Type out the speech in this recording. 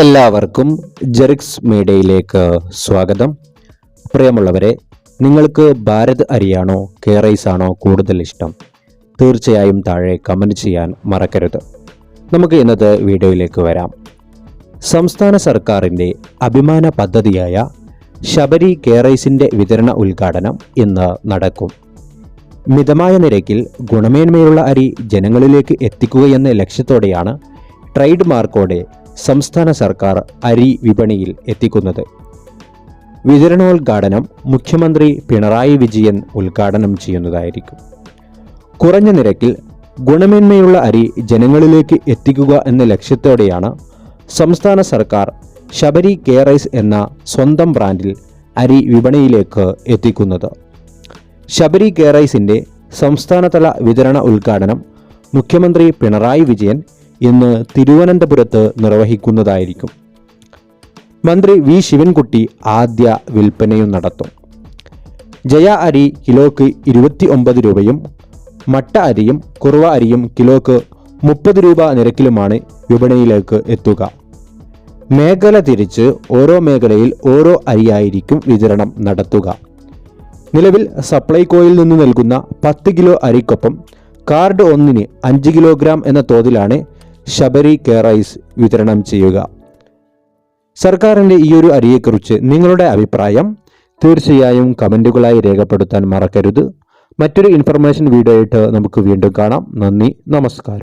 എല്ലാവർക്കും ജെറിക്സ് മീഡിയയിലേക്ക് സ്വാഗതം. പ്രിയമുള്ളവരെ നിങ്ങൾക്ക് ഭാരത് അരിയാണോ കേറൈസ് ആണോ കൂടുതൽ ഇഷ്ടം? തീർച്ചയായും താഴെ കമന്റ് ചെയ്യാൻ മറക്കരുത്. നമുക്ക് ഇന്നത്തെ വീഡിയോയിലേക്ക് വരാം. സംസ്ഥാന സർക്കാരിന്റെ അഭിമാന പദ്ധതിയായ ശബരി കേറൈസിന്റെ വിതരണ ഉദ്ഘാടനം ഇന്ന് നടക്കും. മിതമായ നിരക്കിൽ ഗുണമേന്മയുള്ള അരി ജനങ്ങളിലേക്ക് എത്തിക്കുകയെന്ന ലക്ഷ്യത്തോടെയാണ് ട്രേഡ് മാർക്കോടെ സംസ്ഥാന സർക്കാർ അരി വിപണിയിൽ എത്തിക്കുന്നത്. വിതരണോദ്ഘാടനം മുഖ്യമന്ത്രി പിണറായി വിജയൻ ഉദ്ഘാടനം ചെയ്യുന്നതായിരിക്കും. കുറഞ്ഞ നിരക്കിൽ ഗുണമേന്മയുള്ള അരി ജനങ്ങളിലേക്ക് എത്തിക്കുക എന്ന ലക്ഷ്യത്തോടെയാണ് സംസ്ഥാന സർക്കാർ ശബരി കെയറൈസ് എന്ന സ്വന്തം ബ്രാൻഡിൽ അരി വിപണിയിലേക്ക് എത്തിക്കുന്നത്. ശബരി കെയറൈസിന്റെ സംസ്ഥാനതല വിതരണ ഉദ്ഘാടനം മുഖ്യമന്ത്രി പിണറായി വിജയൻ ഇന്ന് തിരുവനന്തപുരത്ത് നിർവഹിക്കുന്നതായിരിക്കും. മന്ത്രി വി. ശിവൻകുട്ടി ആദ്യ വിൽപ്പനയും നടത്തും. ജയ അരി കിലോക്ക് ഇരുപത്തി ഒമ്പത് രൂപയും മട്ട അരിയും കുറവ അരിയും കിലോക്ക് മുപ്പത് രൂപ നിരക്കിലുമാണ് വിപണിയിലേക്ക് എത്തുക. മേഖല തിരിച്ച് ഓരോ മേഖലയിൽ ഓരോ അരിയായിരിക്കും വിതരണം നടത്തുക. നിലവിൽ സപ്ലൈകോയിൽ നിന്ന് നൽകുന്ന പത്ത് കിലോ അരിക്കൊപ്പം കാർഡ് ഒന്നിന് അഞ്ച് കിലോഗ്രാം എന്ന തോതിലാണ് ശബരി കെയറൈസ് വിതരണം ചെയ്യുക. സർക്കാരിന്റെ ഈ ഒരു അരിയെക്കുറിച്ച് നിങ്ങളുടെ അഭിപ്രായം തീർച്ചയായും കമന്റുകളായി രേഖപ്പെടുത്താൻ മറക്കരുത്. മറ്റൊരു ഇൻഫർമേഷൻ വീഡിയോ ആയിട്ട് നമുക്ക് വീണ്ടും കാണാം. നന്ദി നമസ്കാരം.